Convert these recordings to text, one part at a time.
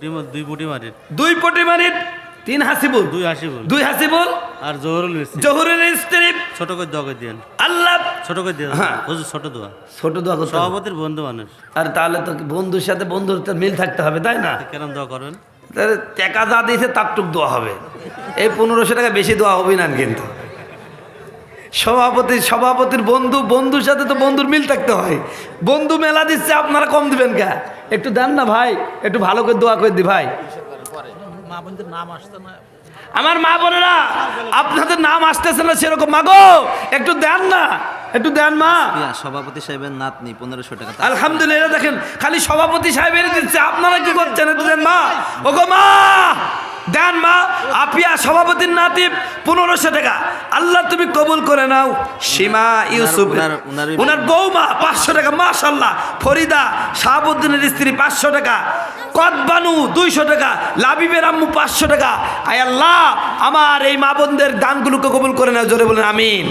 দুই পুটি মারির দুই পটি মারির তিন হাসিবুল। দুই হাসিবুল। দুই হাসিবুল। আর জহরুল মিস্ত্রি জহুরের স্ত্রী ছোট করে দোয়া করে দিয়েন। আল্লাহ। ছোট করে দিয়ে হ্যাঁ। হুজুর ছোট দোয়া। ছোট দোয়া করতে সভাপতির বন্ধু মানুষ। আর তাহলে তো বন্ধুর সাথে বন্ধুর তো মিল থাকতে হবে তাই না? কেন দোয়া করবেন তাহলে টাকা যা দিয়েছে তার টুক দোয়া হবে। এই পনেরোশো টাকা বেশি দোয়া হবে না কিন্তু। সভাপতি সভাপতির বন্ধু বন্ধুর সাথে তো বন্ধুর মিল থাকতে হয়। বন্ধু মেলা দিচ্ছে আপনারা কম দিবেন কে? একটু দেন না ভাই একটু ভালো করে দোয়া করে দি ভাই। আমার মা বোনেরা আপনাদের নাম আসতেছে না সেরকম মাগো একটু দেন না একটু দেন মা। সভাপতি সাহেবের নাতনি পনেরোশো টাকা আলহামদুলিল্লাহ দেখেন খালি সভাপতি সাহেবের দিচ্ছে আপনারা কি করছেন? একটু দেন মা। ওগো মা! দেন মা আপিয়া সভাপতির নাতি পনেরোশো টাকা। আল্লাহ তুমি কবুল করে নাও। সীমা ইউসুফ ওনার বৌমা পাঁচশো টাকা মাশাল্লাহ ফরিদা শাহাবুদ্দিনের স্ত্রী পাঁচশো টাকা। কদবানু দুইশো টাকা। লাবিবের আম্মু পাঁচশো টাকা। আয় আল্লাহ আমার এই মা বোনদের দানগুলোকে কবুল করে নাও জোরে বলেন আমিন।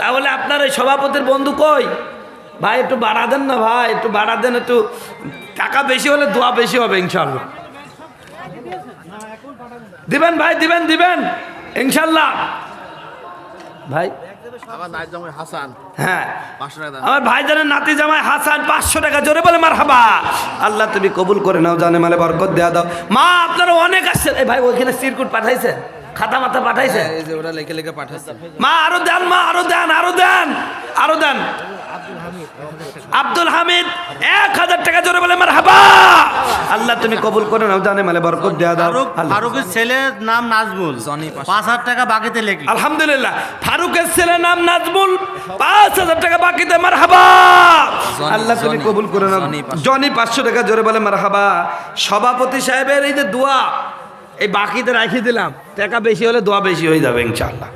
তাহলে আপনার এই সভাপতির বন্ধু কই? ভাই একটু বাড়া দেন না ভাই একটু বাড়া দেন একটু টাকা বেশি হলে দোয়া বেশি হবে ইনশাল্লাহ দিবেন ভাই দিবেন দিবেন। ইনশাল্লাহ। ভাই? আমার হ্যাঁ। দাম। নাতি জামাই হাসান পাঁচশো টাকা। জোরে বলে মার হাবা আল্লাহ তুমি কবুল করে নাও জানে মালে বরকত দেয়া দাও। মা আপনারা অনেক আসছেন। এই ভাই ওইখানে সিরকুট পাঠাইছে খাতা মাথা পাঠাইছে? এই যে ওরা লেখে লেখে পাঠাচ্ছে মা আরও দেন মা আরও দেন আরও দেন আরও দেন। আব্দুল হামিদ এক হাজার টাকা জোরে বলে মার হাবা আল্লাহ তুমি কবুল করে নাও জানে মালে বরকত দেয়া দাও। ফারুকের ছেলের নাম নাজমুল। পাঁচ হাজার টাকা বাকিতে লেখলি। আলহামদুলিল্লাহ। ফারুকের ছেলের নাম নাজমুল পাঁচ হাজার টাকা বাকিতে মার হাবা আল্লাহ তুমি কবুল করে নাও। জনি পাঁচশো। টাকা জোরে বলে মার হাবা সভাপতি সাহেবের এই যে দোয়া এই বাকিতে রাখিয়ে দিলাম। টাকা বেশি হলে দোয়া বেশি হয়ে যাবে ইনশাআল্লাহ।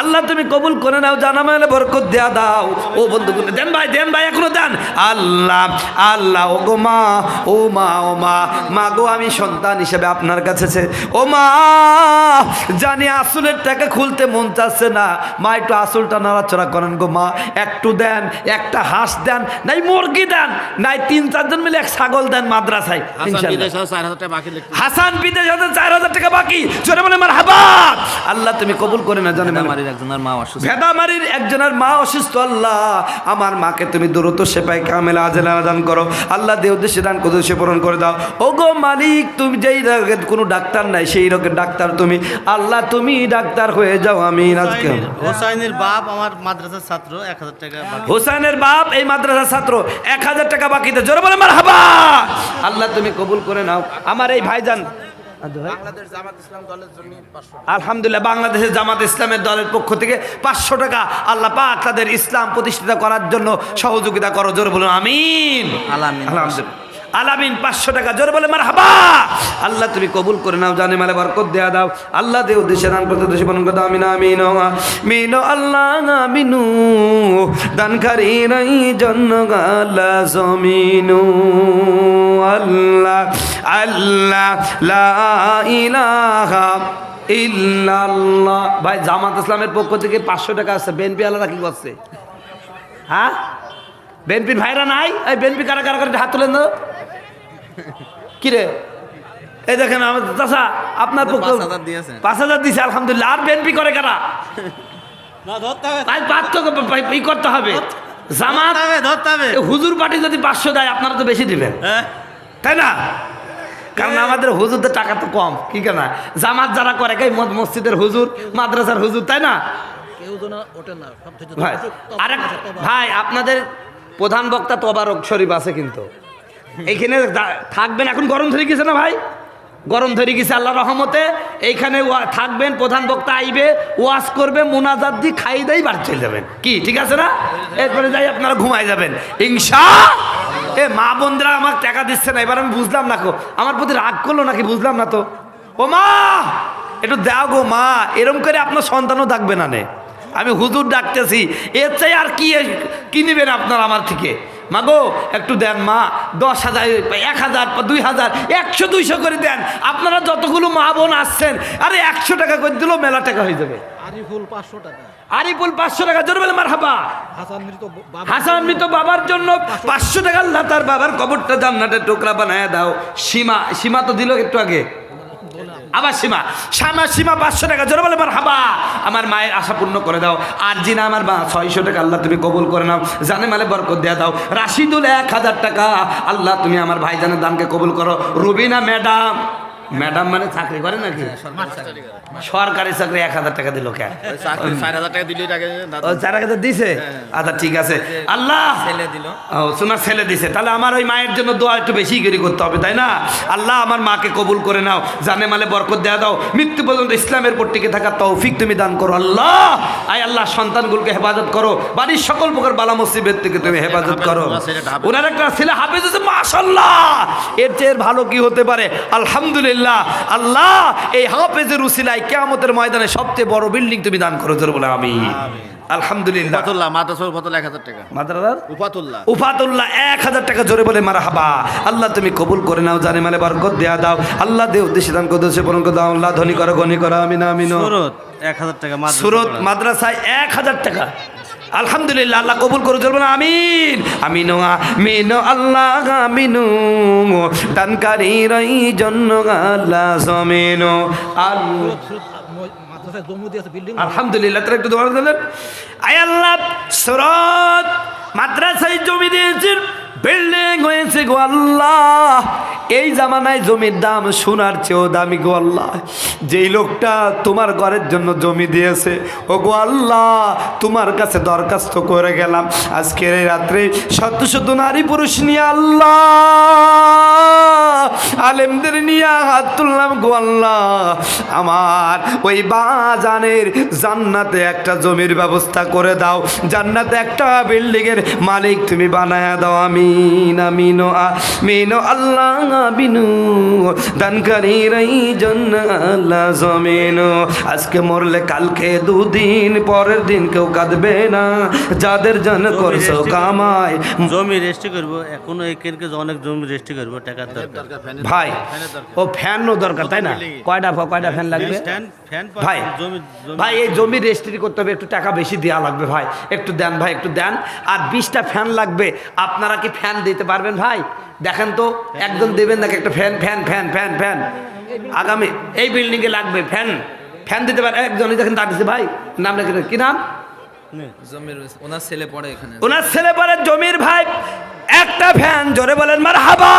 আল্লাহ তুমি কবুল করে নাও জানা মানে বরকত দেয়া দাও। ও বন্ধু দেন ভাই দেন ভাই এখনও দেন। আল্লাহ আল্লাহ ও গো মা ও মা ও মা মা গো আমি সন্তান হিসেবে আপনার কাছে ও মা জানি আসলের টাকা খুলতে মন চাচ্ছে না। মা একটু আসলটা নাড়াচড়া করেন গো মা। একটু দেন একটা হাঁস দেন নাই মুরগি দেন নাই তিন চারজন মিলে এক ছাগল দেন মাদ্রাসায় হাসান বিদেশ চার হাজার টাকা বাকি জোরে বলে মার হাবা আল্লাহ তুমি কবুল করে না জানে আমাদের একজনের মা অসুস্থ। ভেদামারির একজনের মা অসুস্থ আল্লাহ। আমার মাকে তুমি দ্রুত সেপাই কামেলা আজেলা দান করো। আল্লাহ দেহ দেশে দান করে সে পূরণ করে দাও। ও গো মালিক তুমি যেই রোগের কোনো ডাক্তার নাই সেই রোগের ডাক্তার তুমি। আল্লাহ তুমি ডাক্তার হয়ে যাও আমি আজকে হোসাইনের বাপ আমার মাদ্রাসার ছাত্র এক হাজার টাকা বাকি। হোসেনের বাপ এই মাদ্রাসার ছাত্র এক হাজার টাকা বাকিতে। জোরে বলে মার হাবা আল্লাহ তুমি কবুল করে নাও। আমার এই ভাইজান বাংলাদেশ জামাত ইসলাম দলের আলহামদুলিল্লাহ বাংলাদেশের জামাত ইসলামের দলের পক্ষ থেকে পাঁচশো টাকা আল্লাহ পাক তাদের ইসলাম প্রতিষ্ঠিত করার জন্য সহযোগিতা করো জোর বলুন আমিন। আলামিন। আলহামদুলিল্লাহ। আলামিন পাঁচশো টাকা জোর বলে মার হাবা আল্লাহ তুমি কবুল করে নাও জানে মালে বরকত দেয়া দাও। আল্লাহ দেও দেশে দান করতে দেশে পালন করতে আমিন আমিন মিনো আল্লাহ আমিনু। দানকারী নাই জন্য গালা জমিনু। আল্লাহ আল্লাহ লা ইলাহা ইল্লাল্লাহ। ভাই জামাত ইসলামের পক্ষ থেকে পাঁচশো টাকা আছে। বেনপি আলাদা কি করছে? হ্যাঁ? বেনপির ভাইরা নাই? এই বেনপি কারা কারা করে হাত তুলেন কিরে এই দেখেন আমার চাষা আপনার পক্ষ পাঁচ হাজার দিয়েছে। আলহামদুলিল্লাহ। আর বেনপি করে কারা? তাই পার্থক্য ই করতে হবে। জামাত হবে ধরতে হবে। হুজুর পার্টি যদি পাঁচশো দেয় আপনারা তো বেশি দিবেন। হ্যাঁ। তাই না? কারণ আমাদের হুজুরদের টাকা তো কম কি কেনা? জামাত যারা করে কে? মদ- মসজিদের হুজুর মাদ্রাসার হুজুর তাই না? ভাই আরেক ভাই আপনাদের প্রধান বক্তা তোবারক শরীফ আছে কিন্তু। এইখানে থাকবেন এখন গরম ধরে গেছে না ভাই? গরম ধরে গেছে আল্লাহ রহমতে। এইখানে থাকবেন প্রধান বক্তা আইবে ওয়াশ করবে মোনাজাত দিয়ে খাই দেই বাড়ি চলে যাবেন। কি ঠিক আছে না? এরপরে যাই আপনারা ঘুমাই যাবেন। ইনশা এ, মা বোনরা আমার টাকা দিচ্ছে না, এবার আমি বুঝলাম না কো। আমার প্রতি রাগ করল নাকি বুঝলাম না তো? ও মা, একটু দাও গো মা, এরম করে আপনার সন্তানও থাকবে না নে। আমি হুজুর ডাকতেছি, এর চাই আর কি কি নেবেন আপনার আমার থেকে? মা গো, একটু দেন মা, দশ হাজার, এক হাজার, দুই হাজার, একশো, দুইশো করে দেন। আপনারা যতগুলো মা বোন আসছেন, আরে একশো টাকা করে দিলেও মেলা টাকা হয়ে যাবে। আরে আরিফুল পাঁচশো টাকা। আরিফুল পাঁচশো টাকা জোরে বলে মার হাবা হাসান মৃত বাবার জন্য পাঁচশো টাকা আল্লাহ তার বাবার কবরটা জান্নাতের টুকরা বানায় দাও। সীমা সীমা তো দিল একটু আগে। আবার সীমা শ্যামা সীমা পাঁচশো টাকা জোরে বলে হাবা আমার মায়ের আশা পূর্ণ করে দাও। আর জিনা আমার মা ছয়শো টাকা আল্লাহ তুমি কবুল করে নাও। জানে মালে বরকত দেয়া দাও। রাশিদুল এক হাজার টাকা আল্লাহ তুমি আমার ভাইজানের দানকে কবুল করো। রুবিনা ম্যাডাম ম্যাডাম মানে চাকরি করে নাকি? সরকারি চাকরি এক হাজার টাকা দিল কে? চার হাজার দিছে? আচ্ছা ঠিক আছে। আল্লাহ! ছেলে সোনার ছেলে দিছে। তাহলে আমার ওই মায়ের জন্য দোয়া একটু বেশি করে করতে হবে তাই না? আল্লাহ আমার মাকে কবুল করে নাও। জানে মালে বরকত দেয়া দাও। মৃত্যু পর্যন্ত ইসলামের পর টিকে থাকার তৌফিক তুমি দান করো আল্লাহ! আয় আল্লাহ সন্তানগুলোকে হেফাজত করো। বাড়ির সকল প্রকার বালা মুসিবের থেকে তুমি হেফাজত করো। ওনার একটা ছেলে হাফেজ হচ্ছে মাশাল্লাহ এর চেয়ে ভালো কি হতে পারে? আলহামদুলিল্লাহ! আল্লাহ এই হাফেজের উসিলায় কেয়ামতের ময়দানে সবচেয়ে বড় বিল্ডিং তুমি দান করো জোর বলে আমি আলহামদুলিল্লাহ। উপাতুল্লাহ এক হাজার টাকা। মাদ্রাসার? উপাতুল্লাহ উফাতুল্লাহ এক হাজার টাকা জোরে বলে মারা হাবা আল্লাহ তুমি কবুল করে নাও জানে মানে বরকত দেয়া দাও। আল্লাহ উদ্দেশ্যে দান করতে পূরণ করে দাও। আল্লাহ ধনী করো গনি করো আমিনা আমিনো। সুরত এক হাজার টাকা সুরত মাদ্রাসায় এক হাজার টাকা। আলহামদুলিল্লাহ, আল্লাহ কবুল করে চলবো না, আমিন। আমিনো আমিনো, আল্লাহ, আমিনু। দানকারী রই জন্য আল্লাহ জমিনো। আল্লাহ। আলহামদুলিল্লাহ, তারা একটু দোয়া দিলেন আয় আল্লাহ, সুরত মাদ্রাসায় জমি দিয়েছেন, বিল্ডিং হয়েছে গো আল্লাহ। এই জামানায় জমির দাম সোনার চেয়েও দামি গো আল্লাহ। যেই লোকটা তোমার ঘরের জন্য জমি দিয়েছে ও গো আল্লাহ, তোমার কাছে দরখাস্ত করে গেলাম। আজকের এই রাত্রে শত শত নারী পুরুষ নিয়ে আল্লাহ, আলেমদের নিয়ে হাত তুললাম গো আল্লাহ। আমার ওই বাজানের জান্নাতে একটা জমির ব্যবস্থা করে দাও। জান্নাতে একটা বিল্ডিংয়ের মালিক তুমি বানায় দাও। আমিন আমিন আমিন, আল্লাহ। আমিনু দানকারী রই জন্য আল্লাহ জমিন। আজকে মরলে কালকে দুদিন পরের দিন কেউ কাঁদবে না। যাদের জন্য করছ কামায় জমি রেজিস্ট্রি করব এখনও একেরকে অনেক জমি রেজিস্ট্রি করব টাকার দরকার। ভাই ও ফ্যানও দরকার তাই না? কয়টা কয়টা ফ্যান লাগবে? ফ্যান ফ্যান ভাই ভাই এই জমি রেজিস্ট্রি করতে হবে একটু টাকা বেশি দেওয়া লাগবে ভাই। একটু দেন ভাই একটু দেন। আর বিশটা ফ্যান লাগবে আপনারা কি ফ্যান দিতে পারবেন ভাই? দেখেন তো একজন দেবেন নাকি একটা fan fan fan fan fan? আগামী এই বিল্ডিংয়ে লাগবে ফ্যান। ফ্যান দিতে পারে একজন দেখেন দাঁড়িয়েছে ভাই নাম লেখেন। কি নাম? ওনার ছেলে পড়ে এখানে। ওনার ছেলে বলেন জমির ভাই একটা ফ্যান জোরে বলেন মার হাবা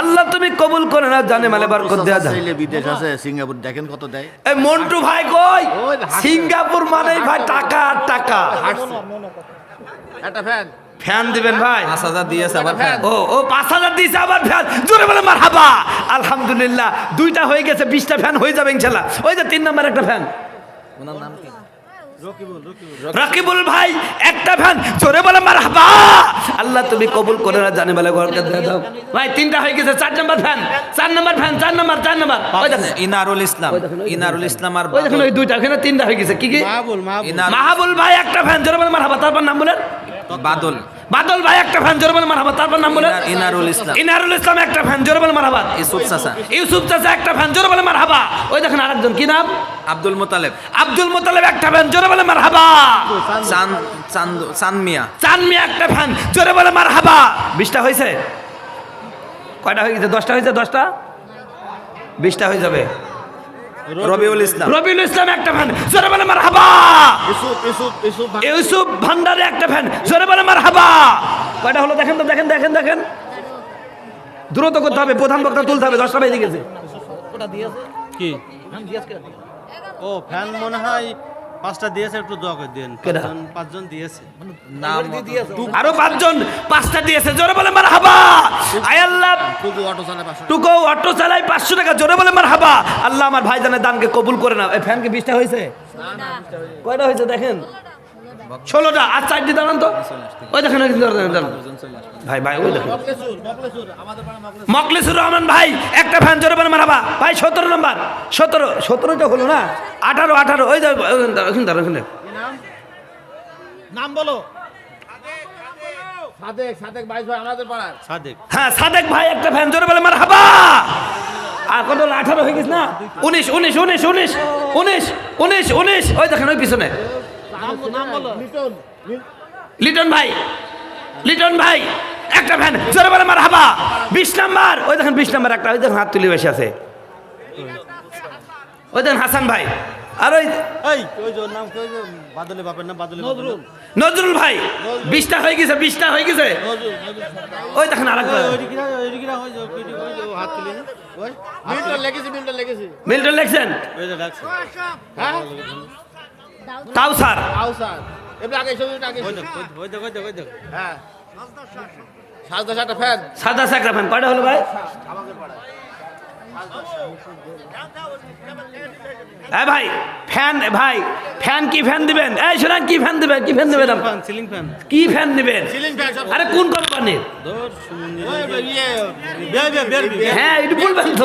আল্লাহ তুমি কবুল করে না জানে মালে বরকত দেয়া দাও চাইলে বিদেশ আছে সিঙ্গাপুর দেখেন কত দেয়। এই মন্টু ভাই কই? সিঙ্গাপুর মানেই ভাই টাকা আর টাকা একটা ফ্যান। ফ্যান দিবেন ভাই। পাঁচ হাজার দিয়েছে আবার ফ্যান। ও ও পাঁচ হাজার দিয়েছে আবার ফ্যান। জোরে বলে মার হাবা আলহামদুলিল্লাহ দুইটা হয়ে গেছে বিশটা ফ্যান হয়ে যাবে ইনশাল্লাহ। ওই যে তিন নম্বর একটা ফ্যান। ওনার নাম কি? রাকিবুল ভাই একটা ফ্যান। জোরে বলে মার হাবা আল্লাহ তুমি কবুল করে না জানে বলে ঘরকে দিয়ে দাও। ভাই তিনটা হয়ে গেছে চার নম্বর ফ্যান। চার নম্বর ফ্যান চার নম্বর চার নম্বর। ইনারুল ইসলাম ইনারুল ইসলাম আর ওই দেখেন ওই দুইটা। ওখানে তিনটা হয়ে গেছে। কি কি? মাহবুল মাহবুল। মাহাবুল ভাই একটা ফ্যান। জোরে বলে মার হাবা তারপর নাম বলেন। বাদল। বাদল ভাই একটা ফ্যান জোরে বলে মার হাবা তারপর নাম বলে? ইনার- ইনারুল ইসলাম। ইনারুল ইসলাম একটা ফ্যান জোরে বলে মার হাবা ইসুফ চাচা। ইউসুফ চাচা একটা ফ্যান জোরে বলে মার হাবা ওই দেখেন আরেকজন কি নাম? আব্দুল মোতালেব। আব্দুল মোতালেব একটা ফ্যান জোরে বলে মার হাবা চান চান্দ চান মিয়া একটা ফ্যান জোরে বলে মার হাবা বিশটা হয়েছে কয়টা হয়ে গেছে? দশটা হয়েছে দশটা? বিশটা হয়ে যাবে। রবিউল ইসলাম। রবিউল ইসলাম একটা ফ্যান জোরে বলে মারহাবা! ইউসুফ ইউসুফ ইউসুফ ইউসুফ ভান্ডারে একটা ফ্যান জোরে বলে মারহাবা! কয়টা হলো? দেখেন তো দেখেন দেখেন দেখেন। দ্রুত করতে হবে প্রধান বক্তা তুলতে হবে দশটা বেজে গেছে। কি? কেন? ও ফ্যান মনে হয় পাঁচটা দিয়েছে একটু দোয়া করে দেন। পাঁচজন পাঁচজন দিয়েছে। নাম আরও পাঁচজন পাঁচটা দিয়েছে জোরে বলে মার হাবা আয় আল্লাহ। টুকু অটো চালায় পাঁচশো অটো চালাই পাঁচশো টাকা জোরে বলে মার হাবা আল্লাহ আমার ভাইজানের দানকে কবুল করে নাও। এই ফ্যানকে বিশটা হয়েছে? কয়টা হয়েছে দেখেন? ষোলোটা আর চারটি দাঁড়ান তো। ওই দেখেন। ভাই ভাই ওই দেখেন। মকলেসুর রহমান ভাই একটা ফ্যান জোরে বলে মার ভাই সতেরো নম্বর সতেরো সতেরোটা হলো না? আঠারো আঠারো ওই দাঁড়ান, ওখানে দাঁড়ান, ওখানে। নাম? বলো। সাদেক সাদেক বাইশ ভাই আমাদের পাড়ার সাদেক। হ্যাঁ সাদেক ভাই একটা ফ্যান জোরে বলে মার হাবা আর কত আঠারো হয়ে গেছে না? উনিশ উনিশ উনিশ উনিশ উনিশ উনিশ উনিশ ওই দেখেন ওই পিছনে। লিটন ভাই লিটন ভাই একটা ফ্যান জোরে বলে মার হাবা। বিশ নাম্বার ওই দেখেন বিশ নাম্বার একটা ওই দেখেন হাত তুলি বসে আছে। ওই দেখেন হাসান ভাই আর ওই নজরুল। নজরুল ভাই বিশটা হয়ে গেছে বিশটা হয়ে গেছে। ওই দেখেন আর মিল্টন লেগেছে কাউসার। স্যার আও আগে ছবিটা আগে ওই দেখো ওই দেখো ওই দেখো হ্যাঁ। হ্যাঁ সাজদা সাতটা ফ্যান সাদা সাকরা ফ্যান কয়টা হলো ভাই? হ্যাঁ ভাই ফ্যান ভাই ফ্যান কি ফ্যান দিবেন? এই শোনান কি ফ্যান দিবেন কি ফ্যান দিবেন? ফ্যান সিলিং ফ্যান কি ফ্যান দিবেন? সিলিং ফ্যান সব। আরে কোন কোম্পানির হ্যাঁ এটা বলবেন তো।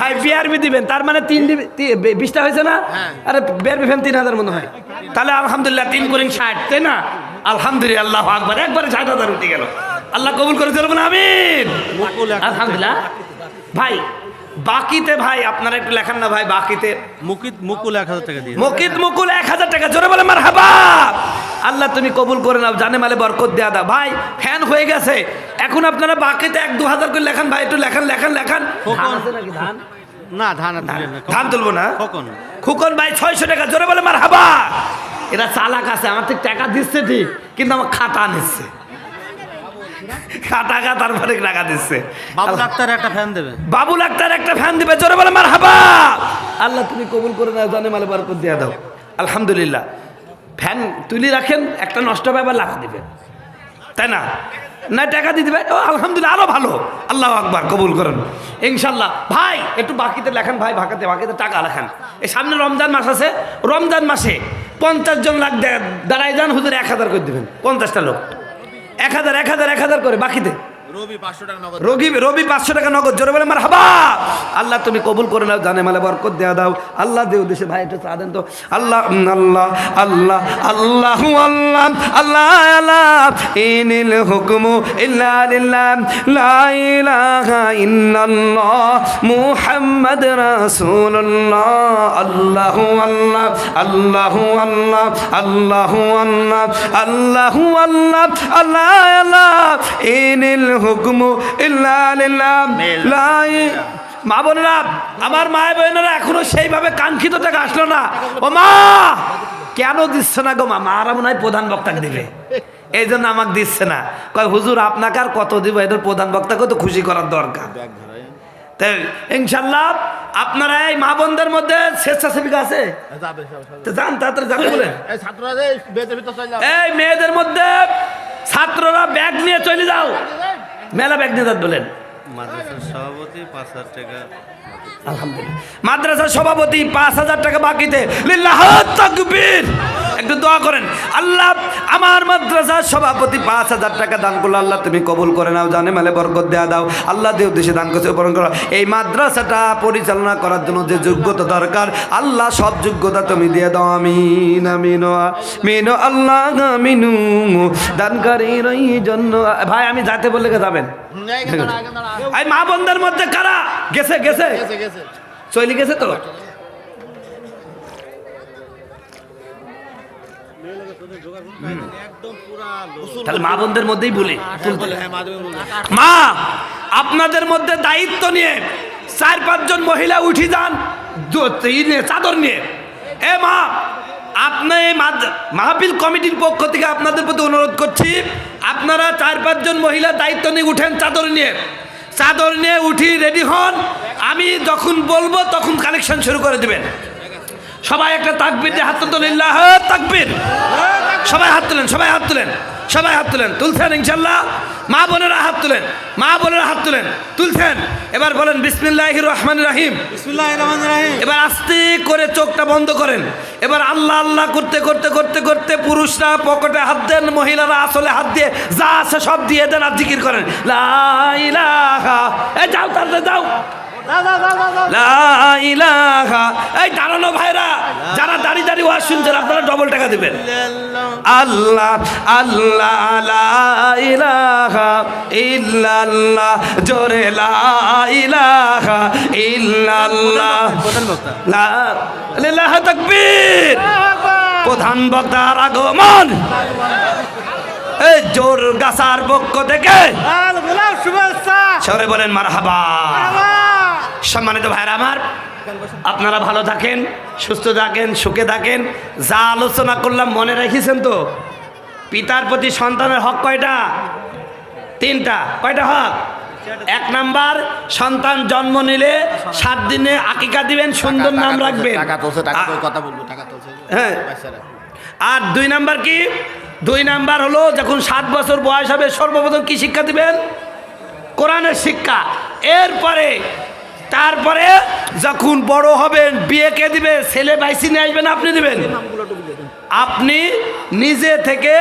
ভাই বিআরবি দিবেন তার মানে তিন বিশটা হয়েছে না? হ্যাঁ। আরে বিআরবি ফ্যান তিন হাজার মনে হয়। তাহলে আলহামদুলিল্লাহ তিন করে ষাট তাই না? আলহামদুলিল্লাহ আল্লাহ আকবার একবারে ষাট হাজার উঠে গেল। আল্লাহ কবুল করে চলবেন আমিন। আলহামদুলিল্লাহ। ভাই বাকিতে ভাই আপনারা একটু লেখান না ভাই বাকিতে। মুকিত মুকুল এক হাজার টাকা দিয়ে। মকিত মুকুল এক হাজার টাকা জোরে বলে মার হাবা আল্লাহ তুমি কবুল করে নাও জানে মালে বরকত দেয়া দাও। ভাই ফ্যান হয়ে গেছে। এখন আপনারা বাকিতে এক দু হাজার করে লেখান ভাই একটু লেখান লেখান লেখান। ধান না ধান ধান। তুলবো না? কখন খুকন ভাই ছয়শো টাকা জোরে বলে মার হাবা এরা চালাক আছে আমার ঠিক টাকা দিচ্ছে ঠিক কিন্তু আমার খাতা নিচ্ছে। খাতা খা তারপরে টাকা দিচ্ছে। বাবু ডাক্তার একটা ফ্যান দেবে। বাবুল আক্তার একটা ফ্যান দিবে জোরে বলে মার হাবা আল্লাহ তুমি কবুল করে নাও জানে মালে বরকত দিয়ে দাও। আলহামদুলিল্লাহ। ফ্যান তুলি রাখেন একটা নষ্ট হবে আবার লাখ দিবেন তাই না? না টাকা দিবে। ও আলহামদুলিল্লাহ আরও ভালো। আল্লাহ আকবার কবুল করেন। ইনশাল্লাহ। ভাই একটু বাকিতে লেখান ভাই বাকিতে বাকিতে টাকা লেখান। এই সামনে রমজান মাস আছে। রমজান মাসে পঞ্চাশ জন লাখ দে- দাঁড়াই যান হুজুর এক হাজার করে দিবেন। পঞ্চাশটা লোক। এক হাজার এক হাজার এক হাজার করে বাকিতে। রবি পাঁচশো টাকা নগদ রবি পাঁচশো টাকা নগদ জোরে বলে মার হাবা। আল্লাহ তুমি কবুল করে নাও জানে মালে বরকত দেওয়া দাও। আল্লাহ দেও দেশে ভাই একটু চা দেন তো। আল্লাহ আল্লাহ আল্লাহ আল্লাহ আল্লাহ আল্লাহ আল্লাহ ইনিল হুকমু ইল্লা লিল্লাহ লা ইলাহা ইল্লাল্লাহ মুহাম্মদ রাসূলুল্লাহ আল্লাহু আল্লাহ আল্লাহু আল্লাহ আল্লাহু আল্লাহ আল্লাহু আল্লাহ আল্লাহ আল্লাহ ইনিল হুকমু ইল্লা লিল্লাহ। লা মা বোনেরা আমার মায় বোনেরা এখনও সেইভাবে কাঙ্ক্ষিত টাকা আসলো না। ও মা! কেন দিচ্ছে না গো মা? মারা মনে হয় প্রধান বক্তাকে দিবে। এই জন্য আমাকে দিচ্ছে না। কয় হুজুর আপনাকে আর কত দিব? এদের প্রধান বক্তাকে তো খুশি করার দরকার। তাই ইনশাল্লাহ আপনারা এই মা বোনদের মধ্যে স্বেচ্ছাসেবিকা আছে? যান তাড়াতাড়ি বলেন এই মেয়েদের মধ্যে ছাত্ররা ব্যাগ নিয়ে চলে যাও। মেলা ব্যাগ নেতার বলেন মাদ্রাসার সভাপতি পাঁচ হাজার টাকা আলহামদুলিল্লাহ। মাদ্রাসার সভাপতি পাঁচ হাজার টাকা বাকিতে। লিল্লাহ তাকবীর। একটু দোয়া করেন। আল্লাহ আমার মাদ্রাসার সভাপতি পাঁচ হাজার টাকা দান করল। আল্লাহ তুমি কবুল করে নাও জানে মালে বরকত দেয়া দাও। আল্লাহ দেও দেশে দান করছে উপরণ করো। এই মাদ্রাসাটা পরিচালনা করার জন্য যে যোগ্যতা দরকার আল্লাহ সব যোগ্যতা তুমি দিয়ে দাও। আমিন আমিন মিনো আল্লাহ আমিনু দানকারীর জন্য। ভাই আমি যাতে বলে কে যাবেন? এই মা বোনদের মধ্যে কারা? গেছে গেছে? গেছে গেছে। চলে গেছে তো? তাহলে মা বোনদের মধ্যেই বলি। হ্যাঁ বলবে মা আপনাদের মধ্যে দায়িত্ব নিয়ে চার পাঁচজন মহিলা উঠি যান চাদর নিয়ে। এ মা আপনি মাহফিল কমিটির পক্ষ থেকে আপনাদের প্রতি অনুরোধ করছি আপনারা চার পাঁচজন মহিলা দায়িত্ব নিয়ে উঠেন চাদর নিয়ে। চাদর নিয়ে উঠি রেডি হন আমি যখন বলব তখন কালেকশন শুরু করে দেবেন। সবাই একটা তাকবির দিয়ে হাত তাকবির। সবাই হাত তুলেন সবাই হাত তুলেন সবাই হাত তুলেন তুলছেন ইনশাল্লাহ মা বোনেরা হাত তুলেন মা বোনেরা হাত তুলেন তুলছেন। এবার বলেন বিসমিল্লাহ রহমান রাহিম। এবার আস্তে করে চোখটা বন্ধ করেন। এবার আল্লাহ আল্লাহ করতে করতে করতে করতে পুরুষরা পকেটে হাত দেন মহিলারা আসলে হাত দিয়ে যা আছে সব দিয়ে দেন আর জিকির করেন। লা ইলাহা। এ যাও তাড়াতাড়ি যাও। এই দাঁড়ানো ভাইরা যারা দাঁড়িয়ে দাঁড়িয়ে ওয়াজ শুনছেন আপনারা ডবল টাকা দিবেন। আল্লাহ আল্লাহ ইলাহা ইল্লাল্লাহ জোরে লা ইলাহা ইল্লাল্লাহ। লা ইলাহা তাকবীর। প্রধান বক্তার আগমন। এই জোর গাছার পক্ষ থেকে। সরে বলেন মারহাবা। সম্মানিত ভাইরা আমার আপনারা ভালো থাকেন সুস্থ থাকেন সুখে থাকেন। যা আলোচনা করলাম মনে রেখেছেন তো? পিতার প্রতি সন্তানের হক কয়টা? তিনটা। কয়টা হক? এক নাম্বার সন্তান জন্ম নিলে সাত দিনে আকিকা দিবেন সুন্দর নাম রাখবেন। হ্যাঁ। আর দুই নাম্বার কি? দুই নাম্বার হলো যখন সাত বছর বয়স হবে সর্বপ্রথম কি শিক্ষা দিবেন? কোরআনের শিক্ষা। এরপরে তারপরে যখন বড় হবেন, বিয়ে কে দিবে? ছেলে বাইসি নিয়ে আসবেন, আপনি দিবেন? আপনি নিজে থেকে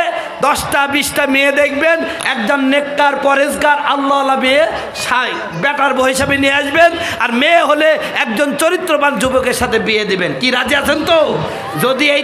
দশটা, বিশটা মেয়ে দেখবেন, একজন নেককার পরেশগার আল্লাহ আল্লাহ মেয়ে বেটার বউ হিসাবে নিয়ে আসবেন, আর মেয়ে হলে একজন চরিত্রবান যুবকের সাথে বিয়ে দিবেন। কি রাজি আছেন তো? যদি এই